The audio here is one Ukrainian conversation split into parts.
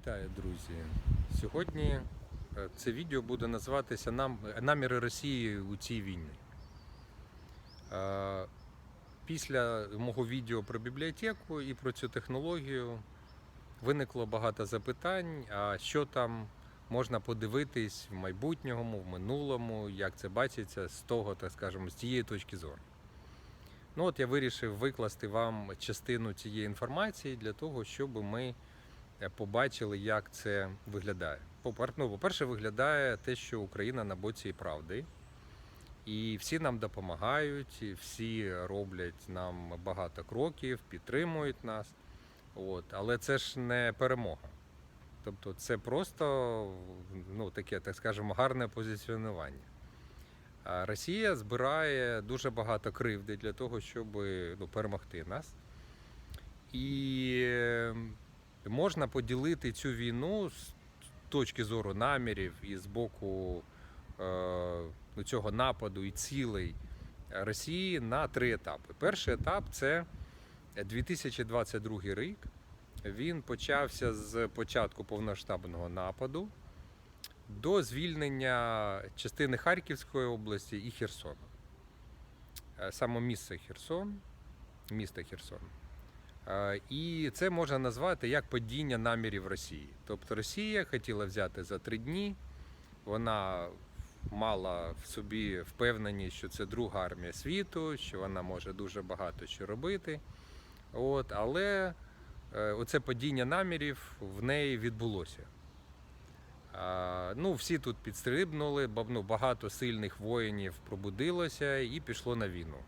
Вітаю, друзі! Сьогодні е, це відео буде називатися Наміри Росії у цій війні. Е, Після мого відео про бібліотеку і про цю технологію виникло багато запитань, а що там можна подивитись в майбутньому, в минулому, як це бачиться з того, так скажемо, з тієї точки зору. Ну от я вирішив викласти вам частину цієї інформації для того, щоб ми побачили, як це виглядає. Ну, По-перше, виглядає те, що Україна на боці правди. І всі нам допомагають, всі роблять нам багато кроків, підтримують нас. От. Але це ж не перемога. Тобто це просто ну, таке, так скажемо, гарне позиціонування. А Росія збирає дуже багато кривди для того, щоб ну, перемогти нас. І е, можна поділити цю війну з точки зору намірів і з боку е, ну, цього нападу і цілей Росії на три етапи. Перший етап це 2022 рік. Він почався з початку повноштабного нападу до звільнення частини Харківської області і Херсону. Е, Саме місце Херсон, місто Херсон. І це можна назвати як падіння намірів Росії. Тобто Росія хотіла взяти за три дні, вона мала в собі впевненість, що це друга армія світу, що вона може дуже багато що робити. От, але е, оце падіння намірів в неї відбулося. Ну, всі тут підстрибнули, ну, багато сильних воїнів пробудилося і пішло на війну.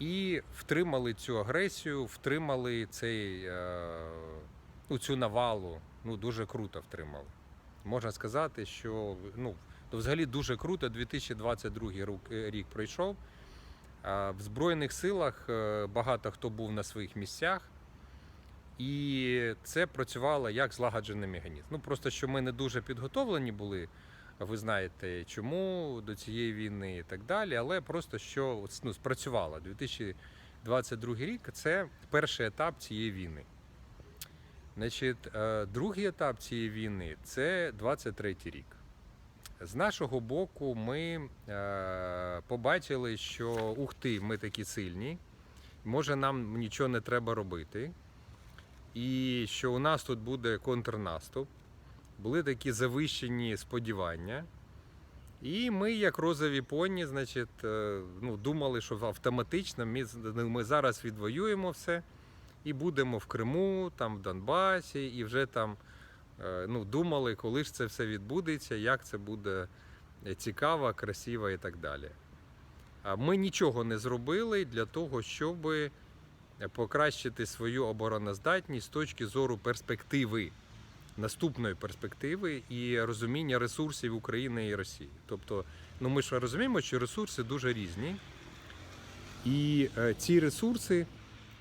І втримали цю агресію, втримали цей, е, ну, цю навалу. Ну, дуже круто втримали. Можна сказати, що ну, взагалі дуже круто 2022 е, рік пройшов. В Збройних силах е, багато хто був на своїх місцях. І це працювало як злагоджений механізм. Ну просто що ми не дуже підготовлені були, ви знаєте чому до цієї війни і так далі. Але просто що ну, спрацювало 2022 рік це перший етап цієї війни. Значить, е, другий етап цієї війни це 23 рік. З нашого боку, ми е, побачили, що ух ти, ми такі сильні, може нам нічого не треба робити і що у нас тут буде контрнаступ. Були такі завищені сподівання. І ми, як розові поні, значить, е, ну, думали, що автоматично ми, ну, ми зараз відвоюємо все і будемо в Криму, там в Донбасі, і вже там е, ну, думали, коли ж це все відбудеться, як це буде е, цікаво, красиво і так далі. А ми нічого не зробили для того, щоби покращити свою обороноздатність з точки зору перспективи, наступної перспективи і розуміння ресурсів України і Росії. Тобто, ну ми ж розуміємо, що ресурси дуже різні, і е, ці ресурси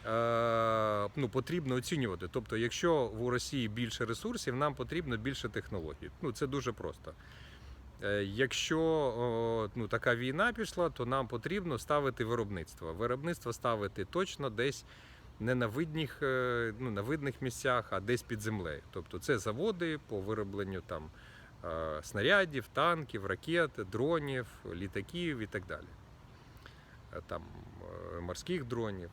е, ну, потрібно оцінювати. Тобто, якщо у Росії більше ресурсів, нам потрібно більше технологій. Ну, це дуже просто. Е, Якщо ну, така війна пішла, то нам потрібно ставити виробництво. Виробництво ставити точно десь не на видних, е, ну, на видних місцях, а десь під землею. Тобто це заводи по виробленню там, е, снарядів, танків, ракет, дронів, літаків і так далі. Е, Там, морських дронів.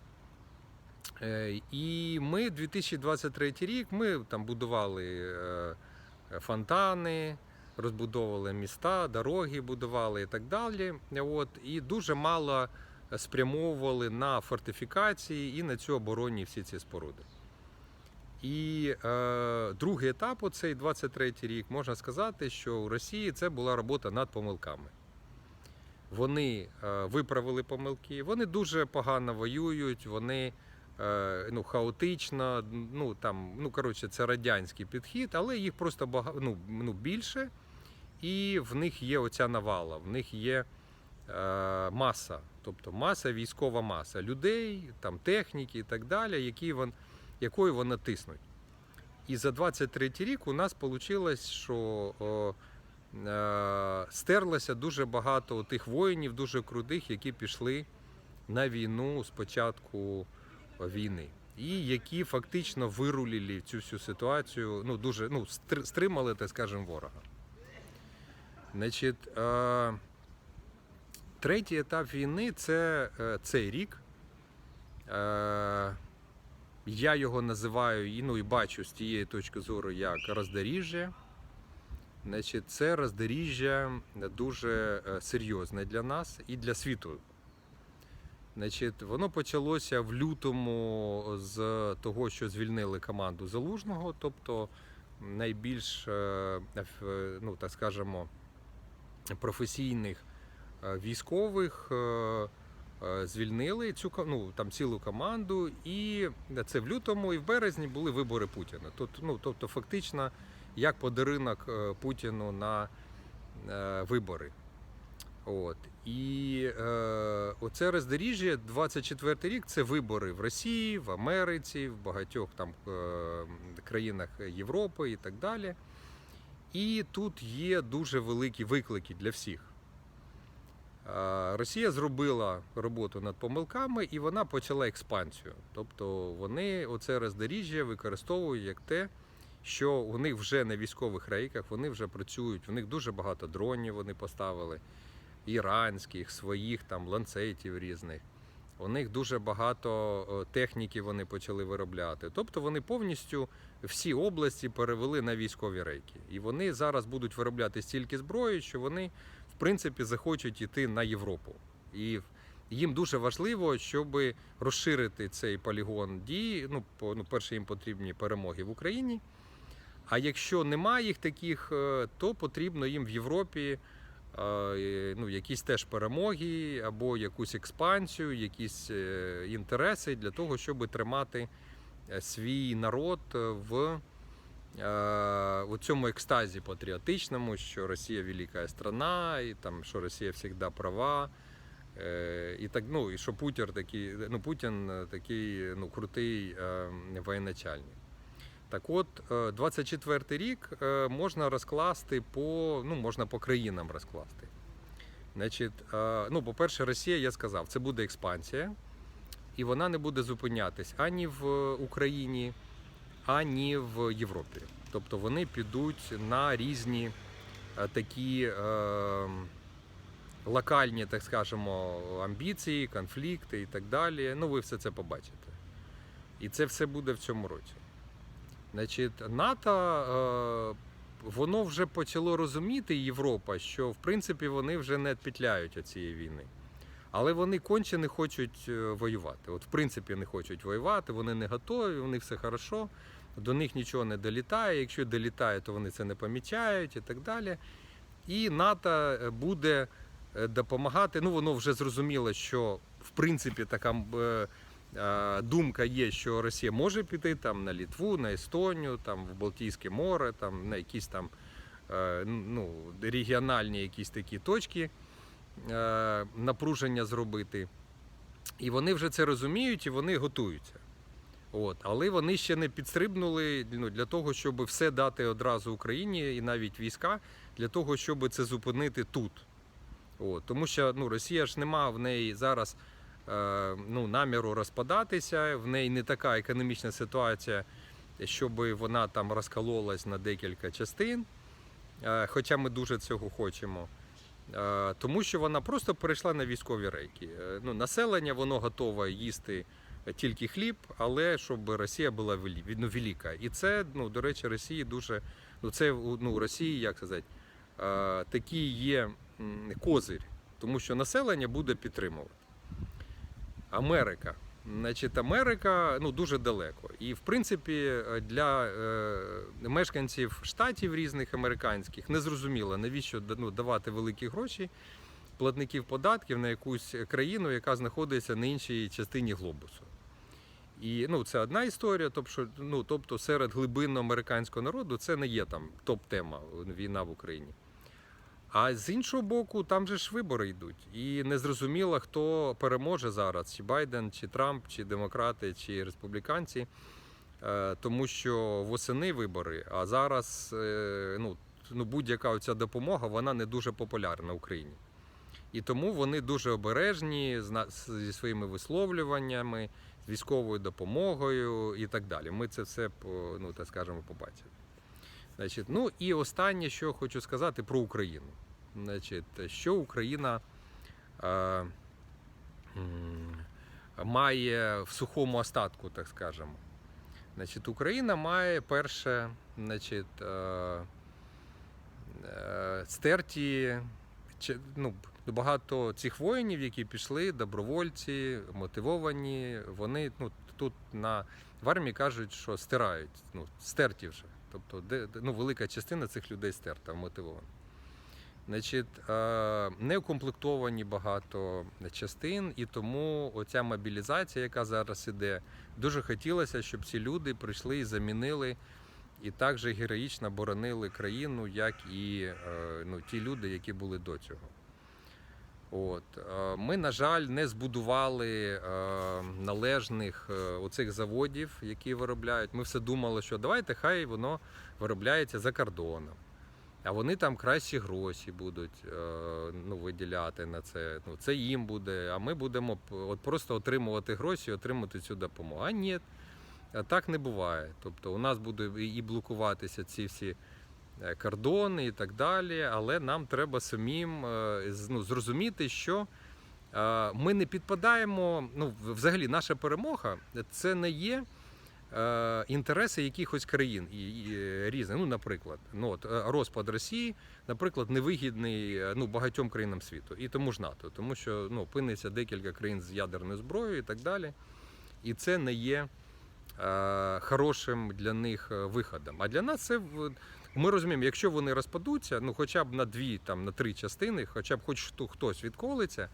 І ми 2023 рік ми там будували фонтани, розбудовували міста, дороги будували і так далі. От, і дуже мало спрямовували на фортифікації і на цю оборонні всі ці споруди. І е, другий етап, оцей 23 рік, можна сказати, що у Росії це була робота над помилками. Вони е, виправили помилки, вони дуже погано воюють, вони е, ну, хаотично, ну там, ну коротше, це радянський підхід, але їх просто бага, ну, ну, більше, і в них є оця навала, в них є маса, тобто маса, військова маса людей, там техніки і так далі, які вон, якою вони тиснуть. І за 23 рік у нас вийшло, що о, е, стерлося дуже багато тих воїнів, дуже крутих, які пішли на війну з початку війни. і які фактично вирулили цю всю ситуацію, ну дуже ну, стримали, так скажемо, ворога. Значить, е, третій етап війни це е, цей рік. Е, я його називаю ну, і бачу з тієї точки зору як роздоріжжя. Значить, це роздоріжжя дуже е, серйозне для нас і для світу. Значить, воно почалося в лютому з того, що звільнили команду Залужного, тобто найбільш, ну так скажемо, професійних військових е, е, звільнили цю ну, там цілу команду, і це в лютому і в березні були вибори Путіна. Тобто, ну, тобто фактично як подарунок е, Путіну на е, вибори. От. І е, оце роздоріжжя 24 рік це вибори в Росії, в Америці, в багатьох там е, країнах Європи і так далі. І тут є дуже великі виклики для всіх. Росія зробила роботу над помилками і вона почала експансію. Тобто вони оце роздоріжжя використовують як те, що у них вже на військових рейках вони вже працюють, у них дуже багато дронів вони поставили, іранських, своїх там ланцетів різних. У них дуже багато е, техніки вони почали виробляти. Тобто вони повністю всі області перевели на військові рейки. І вони зараз будуть виробляти стільки зброї, що вони, принципі, захочуть йти на Європу. І їм дуже важливо, щоб розширити цей полігон дії. Ну, по- ну, перше, їм потрібні перемоги в Україні. А якщо немає їх таких, е, то потрібно їм в Європі е, ну, якісь теж перемоги або якусь експансію, якісь е, інтереси для того, щоб тримати свій народ в у цьому екстазі патріотичному, що Росія велика страна, і там, що Росія завжди права. Е, І так, ну, і що Путін такий, ну, Путін е, такий ну, крутий е, воєначальник. Так от, е, 24 рік е, можна розкласти по, ну, можна по країнам розкласти. Значить, е, ну, по-перше, Росія, я сказав, це буде експансія, і вона не буде зупинятись ані в Україні, ані в Європі. Тобто вони підуть на різні е, такі е, локальні, так скажемо, амбіції, конфлікти і так далі. Ну, ви все це побачите. І це все буде в цьому році. Значить, НАТО е, воно вже почало розуміти Європа, що в принципі вони вже не відпетляють від цієї війни. Але вони конче не хочуть е, воювати. От, в принципі, не хочуть воювати, вони не готові, у них все хорошо, до них нічого не долітає. Якщо долітає, то вони це не помічають і так далі. І НАТО е, буде е, допомагати. Ну, воно вже зрозуміло, що в принципі така думка є, що Росія може піти там на Літву, на Естонію, там в Балтійське море, там на якісь там ну, регіональні якісь такі точки напруження зробити. І вони вже це розуміють і вони готуються. От. Але вони ще не підстрибнули ну, для того, щоб все дати одразу Україні і навіть війська, для того, щоб це зупинити тут. От. Тому що ну, Росія ж нема в неї зараз е, ну, наміру розпадатися, в неї не така економічна ситуація, щоб вона там розкололась на декілька частин. Е, хоча ми дуже цього хочемо. Тому що вона просто перейшла на військові рейки. Е, Ну, населення воно готове їсти тільки хліб, але щоб Росія була ну, велика. І це, ну, до речі, Росії дуже. Ну, це ну, Росії, як сказати, такий є м, козир, тому що населення буде підтримувати. Америка. Значить, Америка ну, дуже далеко. І в принципі е, для е, мешканців штатів різних американських незрозуміло, навіщо ну, давати великі гроші платників податків на якусь країну, яка знаходиться на іншій частині глобусу. І ну, це одна історія, тобто, ну, тобто серед глибинно американського народу це не є там топ-тема війна в Україні. А з іншого боку, там же ж вибори йдуть. І незрозуміло, хто переможе зараз: чи Байден, чи Трамп, чи демократи, чи республіканці. Е, Тому що восени вибори, а зараз е, ну, ну, будь-яка оця допомога вона не дуже популярна в Україні. І тому вони дуже обережні зі своїми висловлюваннями, з військовою допомогою і так далі. Ми це все ну, так скажемо, побачили. Значить, ну і останнє, що хочу сказати про Україну. Значить, що Україна е, має в сухому остатку, так скажемо. Значить, Україна має перше, значить, е, е, стерті ну, багато цих воїнів, які пішли, добровольці, мотивовані, вони ну, тут на в армії кажуть, що стирають, ну, стерті вже. Тобто, де- ну, велика частина цих людей стерта, мотивована. Значить, е, не укомплектовані багато частин, і тому оця мобілізація, яка зараз іде, дуже хотілося, щоб ці люди прийшли і замінили і так же героїчно боронили країну, як і е, ну, ті люди, які були до цього. От. е, Ми, на жаль, не збудували належних оцих заводів, які виробляють. Ми все думали, що давайте хай воно виробляється за кордоном. А вони там кращі гроші будуть е, ну, виділяти на це. Ну, це їм буде, а ми будемо от просто отримувати гроші, і отримати цю допомогу. А ні, так не буває. Тобто у нас буде і блокуватися ці всі е, кордони і так далі. Але нам треба самим е, ну, зрозуміти, що е, ми не підпадаємо. Ну, взагалі, наша перемога це не є. Е, Інтереси якихось країн і, е, різних. Ну, наприклад, ну от е, розпад Росії, наприклад, невигідний ну багатьом країнам світу, і тому ж НАТО, тому що ну опиниться декілька країн з ядерною зброєю і так далі. І це не є е, хорошим для них виходом. А для нас це ми розуміємо, якщо вони розпадуться, ну хоча б на дві, там на три частини, хоча б хоч хто- хтось відколиться,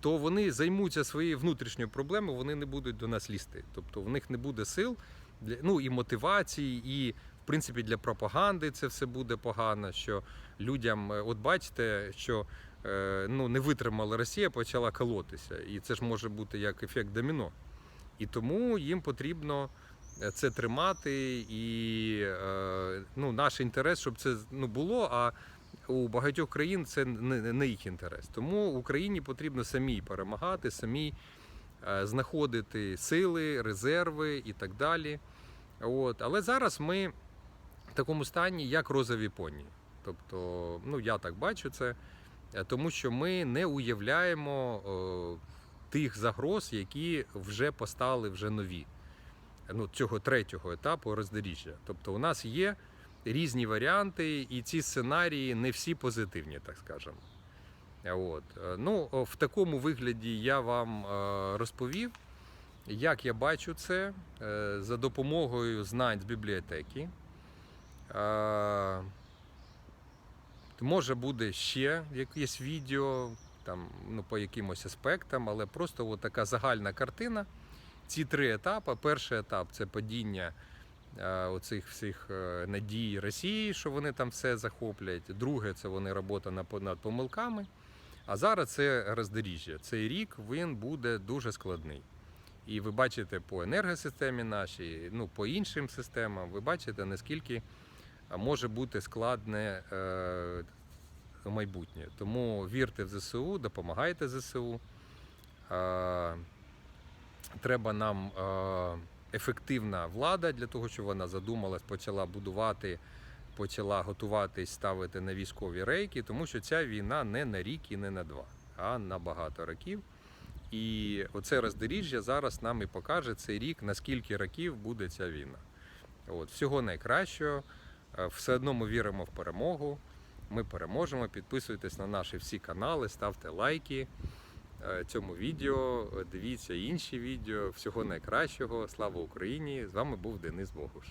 то вони займуться своєю внутрішньою проблемою, вони не будуть до нас лізти. Тобто в них не буде сил для ну і мотивації, і в принципі для пропаганди це все буде погано. Що людям, е, от бачите, що е, ну не витримала Росія, почала колотися, і це ж може бути як ефект доміно. І тому їм потрібно е, це тримати, і ну, наш інтерес, щоб це ну, було. А у багатьох країн це не, їх інтерес. Тому Україні потрібно самій перемагати, самій е, знаходити сили, резерви і так далі. От. Але зараз ми в такому стані, як розові поні. Тобто, ну я так бачу це, е, тому що ми не уявляємо е, тих загроз, які вже постали вже нові. Ну, цього третього етапу роздоріжжя. Тобто, у нас є різні варіанти, і ці сценарії не всі позитивні, так скажемо. От. Е, Ну, в такому вигляді я вам е, розповів, як я бачу це е, за допомогою знань з бібліотеки. Може буде ще якесь відео там, ну, по якимось аспектам, але просто от така загальна картина. Ці три етапи. Перший етап це падіння оцих всіх е, надій Росії, що вони там все захоплять. Друге це вони робота над помилками. А зараз це роздоріжжя. Цей рік він буде дуже складний. І ви бачите по енергосистемі нашій, ну по іншим системам, ви бачите, наскільки може бути складне е, майбутнє. Тому вірте в ЗСУ, допомагайте ЗСУ. Е, треба нам е, ефективна влада для того, щоб вона задумалась, почала будувати, почала готуватись, ставити на військові рейки, тому що ця війна не на рік і не на два, а на багато років. І оце роздоріжжя зараз нам і покаже цей рік, на скільки років буде ця війна. От, всього найкращого. Е, Все одно ми віримо в перемогу. Ми переможемо. Підписуйтесь на наші всі канали, ставте лайки цьому відео, е, дивіться інші відео. Всього найкращого. Слава Україні! З вами був Денис Богуш.